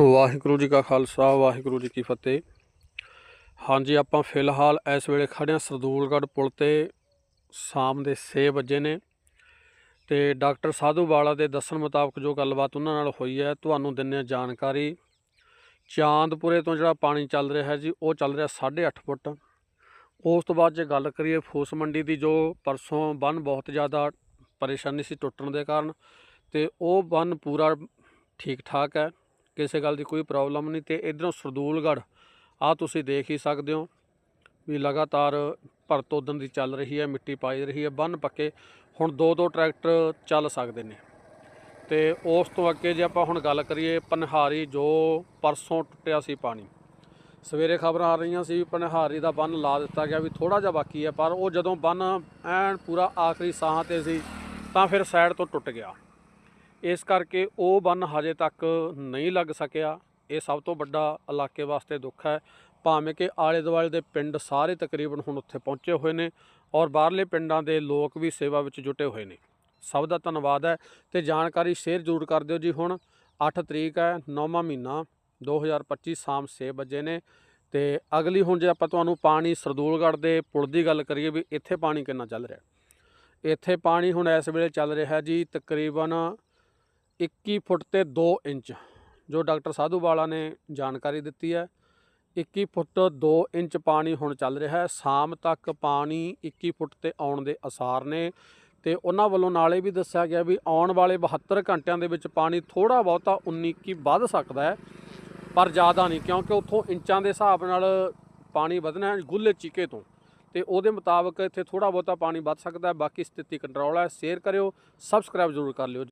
ਵਾਹਿਗੁਰੂ ਜੀ ਕਾ ਖਾਲਸਾ, ਵਾਹਿਗੁਰੂ ਜੀ ਕੀ ਫਤਿਹ। ਹਾਂਜੀ, ਆਪਾਂ ਫਿਲਹਾਲ ਇਸ ਵੇਲੇ ਖੜੇ ਹਾਂ ਸਰਦੂਲਗੜ੍ਹ ਪੁਲ ਤੇ, ਸ਼ਾਮ ਦੇ 6 ਵਜੇ ਨੇ। ਤੇ ਡਾਕਟਰ ਸਾਧੂ ਵਾਲਾ ਦੇ ਦੱਸਣ ਮੁਤਾਬਕ ਜੋ ਗੱਲਬਾਤ ਉਹਨਾਂ ਨਾਲ ਹੋਈ ਹੈ, ਤੁਹਾਨੂੰ ਦਿੰਨੇ ਹਾਂ ਜਾਣਕਾਰੀ। ਚਾਂਦਪੁਰੇ ਤੋਂ ਜਿਹੜਾ ਪਾਣੀ ਚੱਲ ਰਿਹਾ ਹੈ ਜੀ, ਉਹ ਚੱਲ ਰਿਹਾ 8.5 ਫੁੱਟ। ਉਸ ਤੋਂ ਬਾਅਦ ਜੇ ਗੱਲ ਕਰੀਏ ਫੂਸ ਮੰਡੀ ਦੀ, ਜੋ ਪਰਸੋਂ ਬੰਨ ਬਹੁਤ ਜ਼ਿਆਦਾ ਪਰੇਸ਼ਾਨੀ ਸੀ ਟੁੱਟਣ ਦੇ ਕਾਰਨ, ਤੇ ਉਹ ਬੰਨ ਪੂਰਾ ਠੀਕ ਠਾਕ ਹੈ। ਕਿਸੇ ਗੱਲ ਦੀ ਕੋਈ ਪ੍ਰੋਬਲਮ ਨਹੀਂ ਤੇ ਇਧਰੋਂ ਸਰਦੂਲਗੜ੍ਹ ਆ ਤੁਸੀਂ ਦੇਖ ਹੀ ਸਕਦੇ ਹੋ ਵੀ ਲਗਾਤਾਰ ਭਰਤ ਉਦਣ ਦੀ ਚੱਲ ਰਹੀ ਹੈ, ਮਿੱਟੀ ਪਾਈ ਰਹੀ ਹੈ ਬੰਨ ਪੱਕੇ, ਹੁਣ ਦੋ ਦੋ ਟਰੈਕਟਰ ਚੱਲ ਸਕਦੇ ਨੇ। ਤੇ ਉਸ ਤੋਂ ਅੱਗੇ ਜੇ ਆਪਾਂ ਹੁਣ ਗੱਲ ਕਰੀਏ ਪਨਹਾਰੀ ਜੋ ਪਰਸੋਂ ਟੁੱਟਿਆ ਸੀ ਪਾਣੀ, ਸਵੇਰੇ ਖਬਰਾਂ ਆ ਰਹੀਆਂ ਸੀ ਵੀ ਪਨਹਾਰੀ ਦਾ ਬੰਨ ਲਾ ਦਿੱਤਾ ਗਿਆ ਵੀ ਥੋੜਾ ਜਿਹਾ ਬਾਕੀ ਹੈ, ਪਰ ਉਹ ਜਦੋਂ ਬੰਨ ਐਨ ਪੂਰਾ ਆਖਰੀ ਸਾਹ ਤੇ ਸੀ ਤਾਂ ਫਿਰ ਸਾਈਡ ਤੋਂ ਟੁੱਟ ਗਿਆ। ਇਸ ਕਰਕੇ ਉਹ ਬੰਨ ਹਜੇ ਤੱਕ ਨਹੀਂ ਲੱਗ ਸਕਿਆ। ਇਹ ਸਭ ਤੋਂ ਵੱਡਾ ਇਲਾਕੇ ਵਾਸਤੇ ਦੁੱਖ ਹੈ। ਭਾਵੇਂ ਕਿ ਆਲੇ ਦੁਆਲੇ ਦੇ ਪਿੰਡ ਸਾਰੇ ਤਕਰੀਬਨ ਹੁਣ ਉੱਥੇ ਪਹੁੰਚੇ ਹੋਏ ਨੇ ਔਰ ਬਾਹਰਲੇ ਪਿੰਡਾਂ ਦੇ ਲੋਕ ਵੀ ਸੇਵਾ ਵਿੱਚ ਜੁਟੇ ਹੋਏ ਨੇ। ਸਭ ਦਾ ਧੰਨਵਾਦ ਹੈ ਤੇ ਜਾਣਕਾਰੀ ਸ਼ੇਅਰ ਜ਼ਰੂਰ ਕਰ ਦਿਓ ਜੀ ਹੁਣ। 8 ਤਰੀਕ ਹੈ 9ਵਾਂ ਮਹੀਨਾ 2025 ਸ਼ਾਮ 6 ਵਜੇ ਨੇ ਤੇ ਅਗਲੀ ਹੁਣ ਜੇ ਆਪਾਂ ਤੁਹਾਨੂੰ ਪਾਣੀ ਸਰਦੂਲਗੜ੍ਹ ਦੇ ਪੁਲ ਦੀ ਗੱਲ ਕਰੀਏ ਵੀ ਇੱਥੇ ਪਾਣੀ ਕਿੰਨਾ ਚੱਲ ਰਿਹਾ। ਇੱਥੇ ਪਾਣੀ ਹੁਣ ਇਸ ਵੇਲੇ ਚੱਲ ਰਿਹਾ ਜੀ ਤਕਰੀਬਨ 21 ਫੁੱਟ ਤੇ 2 ਇੰਚ, ਜੋ ਡਾਕਟਰ ਸਾਧੂ ਵਾਲਾ ਨੇ ਜਾਣਕਾਰੀ ਦਿੱਤੀ ਹੈ। 21 ਫੁੱਟ 2 ਇੰਚ ਪਾਣੀ ਹੁਣ ਚੱਲ ਰਿਹਾ ਹੈ। ਸ਼ਾਮ ਤੱਕ ਪਾਣੀ 21 ਫੁੱਟ ਤੇ ਆਉਣ ਦੇ ਅਸਾਰ ਨੇ ਤੇ ਉਹਨਾਂ ਵੱਲੋਂ ਨਾਲੇ ਵੀ ਦੱਸਿਆ ਗਿਆ ਵੀ ਆਉਣ ਵਾਲੇ 72 ਘੰਟਿਆਂ ਦੇ ਵਿੱਚ ਪਾਣੀ ਥੋੜਾ ਬਹੁਤਾ 19 ਕੀ ਵੱਧ ਸਕਦਾ ਹੈ, ਪਰ ਜ਼ਿਆਦਾ ਨਹੀਂ, ਕਿਉਂਕਿ ਉੱਥੋਂ ਇੰਚਾਂ ਦੇ ਹਿਸਾਬ ਨਾਲ ਪਾਣੀ ਵਧਣਾ ਹੈ ਗੁੱਲੇ ਚੀਕੇ ਤੋਂ ਤੇ ਉਹਦੇ ਮੁਤਾਬਕ ਇੱਥੇ ਥੋੜਾ ਬਹੁਤਾ ਪਾਣੀ ਵੱਧ ਸਕਦਾ ਹੈ। ਬਾਕੀ ਸਥਿਤੀ ਕੰਟਰੋਲ ਹੈ ਸ਼ੇਅਰ ਕਰਿਓ ਸਬਸਕ੍ਰਾਈਬ ਜ਼ਰੂਰ ਕਰ ਲਿਓ।